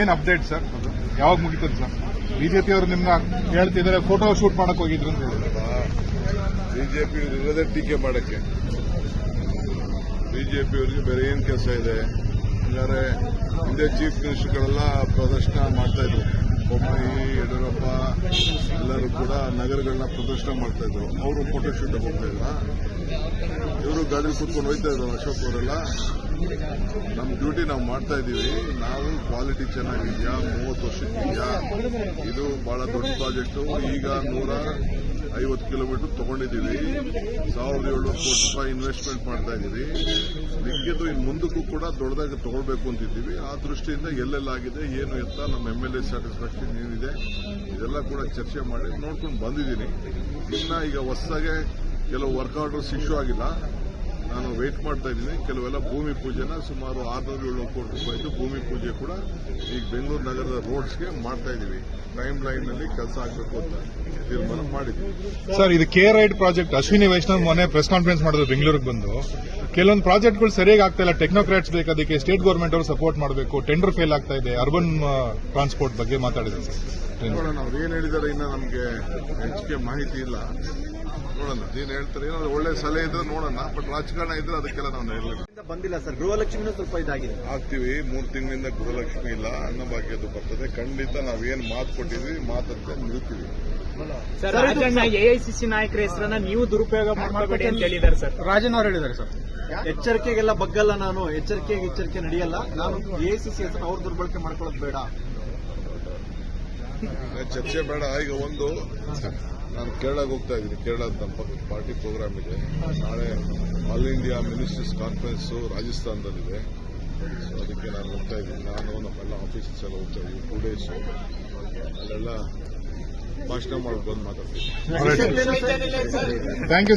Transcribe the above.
ಏನ್ update sir ಯಾವಾಗ ಮುಗಿತದೆ ಸರ್ ಬಿಜೆಪಿ ಅವರು ನಿಮ್ನ ಹೇಳ್ತಿದ್ದಾರೆ ಫೋಟೋ ಶೂಟ್ ಮಾಡಕ್ ಹೋಗಿದ್ರು ಅಂತ ಬಿಜೆಪಿ ಇರೋದೇ ಟೀಕೆ ಮಾಡಕ್ಕೆ. ಬಿಜೆಪಿ ಅವರಿಗೆ ಬೇರೆ ಏನ್ ಕೆಲಸ ಇದೆ? ಹಂಗಾರೆ ಹಿಂದೆ ಚೀಫ್ ಮಿನಿಸ್ಟರ್ಗಳೆಲ್ಲ ಪ್ರದರ್ಶನ ಮಾಡ್ತಾ ಇದ್ರು. ಬೊಮ್ಮಾಯಿ, ಯಡಿಯೂರಪ್ಪ ಎಲ್ಲರೂ ಕೂಡ ನಗರಗಳನ್ನ ಪ್ರದರ್ಶನ ಮಾಡ್ತಾ ಇದ್ರು. ಅವರು ಫೋಟೋ ಶೂಟ್ ಹೋಗ್ತಾ ಇದ್ರ? ಇವರು ಗಾಡಿ ಕೂತ್ಕೊಂಡು ಹೋಯ್ತಾ ಇದ್ರು ಅಶೋಕ್ ಅವರೆಲ್ಲ. ನಮ್ಮ ಡ್ಯೂಟಿ ನಾವು ಮಾಡ್ತಾ ಇದ್ದೀವಿ ನಾವು ಕ್ವಾಲಿಟಿ ಚೆನ್ನಾಗಿದೆಯಾ? ಮೂವತ್ತು ವರ್ಷಕ್ಕಿದೆಯಾ ಇದು ಬಹಳ ದೊಡ್ಡ ಪ್ರಾಜೆಕ್ಟು. ಈಗ ನೂರ ಐವತ್ತು ಕಿಲೋಮೀಟರ್ ತಗೊಂಡಿದ್ದೀವಿ. ಸಾವಿರದ ಏಳ್ನೂರು ಕೋಟಿ ರೂಪಾಯಿ ಇನ್ವೆಸ್ಟ್ಮೆಂಟ್ ಮಾಡ್ತಾ ಇದ್ದೀವಿ ಮಿಕ್ಕಿದ್ದು ಇನ್ನು ಮುಂದಕ್ಕೂ ಕೂಡ ದೊಡ್ಡದಾಗಿ ತಗೊಳ್ಬೇಕು ಅಂತಿದ್ದೀವಿ. ಆ ದೃಷ್ಟಿಯಿಂದ ಎಲ್ಲೆಲ್ಲಾಗಿದೆ, ಏನು ಎತ್ತ ನಮ್ಮ ಎಂ ಎಲ್ ಎ ಸ್ಯಾಟಿಸ್ಫ್ಯಾಕ್ಷನ್ ಏನಿದೆ, ಇದೆಲ್ಲ ಕೂಡ ಚರ್ಚೆ ಮಾಡಿ ನೋಡ್ಕೊಂಡು ಬಂದಿದ್ದೀನಿ. ಇನ್ನು ಈಗ ಹೊಸದಾಗೆ ಕೆಲವು ವರ್ಕ್ ಆರ್ಡರ್ಸ್ ಇಶ್ಯೂ ಆಗಿಲ್ಲ. ನಾನು ವೇಟ್ ಮಾಡ್ತಾ ಇದ್ದೀನಿ. ಕೆಲವೆಲ್ಲ ಭೂಮಿ ಪೂಜೆನ ಸುಮಾರು ಆರ್ನೂರು ಏಳ್ನೂರು ಕೋಟಿ ರೂಪಾಯಿದು ಭೂಮಿ ಪೂಜೆ ಕೂಡ ಈಗ ಬೆಂಗಳೂರು ನಗರದ ರೋಡ್ಸ್ಗೆ ಮಾಡ್ತಾ ಇದ್ದೀವಿ. ಟೈಮ್ ಲೈನ್ನಲ್ಲಿ ಕೆಲಸ ಆಗಬೇಕು ಅಂತ ತೀರ್ಮಾನ ಮಾಡಿದ್ವಿ. ಸರ್ ಇದು K ride project Ashwini Vaishnaw ಮೊನ್ನೆ ಪ್ರೆಸ್ ಕಾನ್ಫರೆನ್ಸ್ ಮಾಡಿದ್ರು ಬೆಂಗಳೂರಿಗೆ ಬಂದು. ಕೆಲವೊಂದು ಪ್ರಾಜೆಕ್ಟ್ಗಳು ಸರಿಯಾಗಿ ಆಗ್ತಾ ಇಲ್ಲ. ಟೆಕ್ನೋಕ್ರಾಟ್ಸ್ ಬೇಕು ಅದಕ್ಕೆ ಸ್ಟೇಟ್ ಗೌರ್ಮೆಂಟ್ ಅವರು ಸಪೋರ್ಟ್ ಮಾಡಬೇಕು. ಟೆಂಡರ್ ಫೇಲ್ ಆಗ್ತಾ ಇದೆ. ಅರ್ಬನ್ ಟ್ರಾನ್ಸ್ಪೋರ್ಟ್ ಬಗ್ಗೆ ಮಾತಾಡಿದ್ರು ಸರ್ ನೋಡೋಣ ಅವ್ರು ಏನ್ ಹೇಳಿದಾರೆ ಇನ್ನ ನಮಗೆ ಹೆಚ್ಚಿಗೆ ಮಾಹಿತಿ ಇಲ್ಲ. ನೋಡೋಣ. ಏನ್ ಹೇಳ್ತಾರೆ? ಏನಾದ್ರು ಒಳ್ಳೆ ಸಲಹೆ ಇದ್ರೆ ನೋಡೋಣ. ಬಟ್ ರಾಜಕಾರಣ ಇದ್ರೆ ಅದಕ್ಕೆಲ್ಲ ನಾವು ಹೇಳಬೇಕು ಬಂದಿಲ್ಲ ಸರ್. ಗೃಹಲಕ್ಷ್ಮಿನೂ ಸ್ವಲ್ಪ ಇದಾಗಿದೆ. ಆಗ್ತೀವಿ. ಮೂರು ತಿಂಗಳಿಂದ ಗೃಹಲಕ್ಷ್ಮಿ ಇಲ್ಲ. ಅನ್ನಭಾಗ್ಯದ್ದು ಬರ್ತದೆ. ಖಂಡಿತ ನಾವೇನ್ ಮಾತು ಕೊಟ್ಟಿದ್ವಿ ಮಾತಂತೆ ನಿಲ್ತೀವಿ. ಸರ್ ರಾಜಣ್ಣ ಎಐಸಿಸಿ ನಾಯಕರ ಹೆಸರನ್ನ ನೀವು ದುರುಪಯೋಗ ಮಾಡಬೇಡಿ ಅಂತ ಹೇಳಿದ್ದಾರೆ ಸರ್. ರಾಜನ್ ಅವರು ಹೇಳಿದ್ದಾರೆ ಸರ್. ಎಚ್ಚರಿಕೆಗೆಲ್ಲ ಬಗ್ಗಲ್ಲ ನಾನು. ಎಚ್ಚರಿಕೆಗೆ ಎಚ್ಚರಿಕೆ ನಡೆಯಲ್ಲ. ನಾನು ಎಐಸಿಸಿ ಹೆಸರು ಅವ್ರ ದುರ್ಬಳಕೆ ಮಾಡ್ಕೊಳ್ಳೋದು ಬೇಡ. ಚರ್ಚೆ ಬೇಡ. ಈಗ ಒಂದು ನಾನು ಕೇರಳಕ್ಕೆ ಹೋಗ್ತಾ ಇದ್ದೀನಿ. ಕೇರಳದ ನಮ್ಮ ಪಕ್ಕ ಪಾರ್ಟಿ ಪ್ರೋಗ್ರಾಮ್ ಇದೆ. ನಾಳೆ ಆಲ್ ಇಂಡಿಯಾ ಮಿನಿಸ್ಟರ್ಸ್ ಕಾನ್ಫರೆನ್ಸ್ ರಾಜಸ್ಥಾನದಲ್ಲಿದೆ. ಸೊ ಅದಕ್ಕೆ ನಾನು ಹೋಗ್ತಾ ಇದ್ದೀನಿ. ನಾನು ನಮ್ಮೆಲ್ಲ ಆಫೀಸಸ್ ಎಲ್ಲ ಹೋಗ್ತಾ ಇದ್ದೀನಿ. ಟೂ ಡೇಸ್ ಅಲ್ಲೆಲ್ಲ ಭಾಷಣ ಮಾಡಿ ಬಂದು ಮಾತಾಡ್ತೀನಿ ಥ್ಯಾಂಕ್ ಯು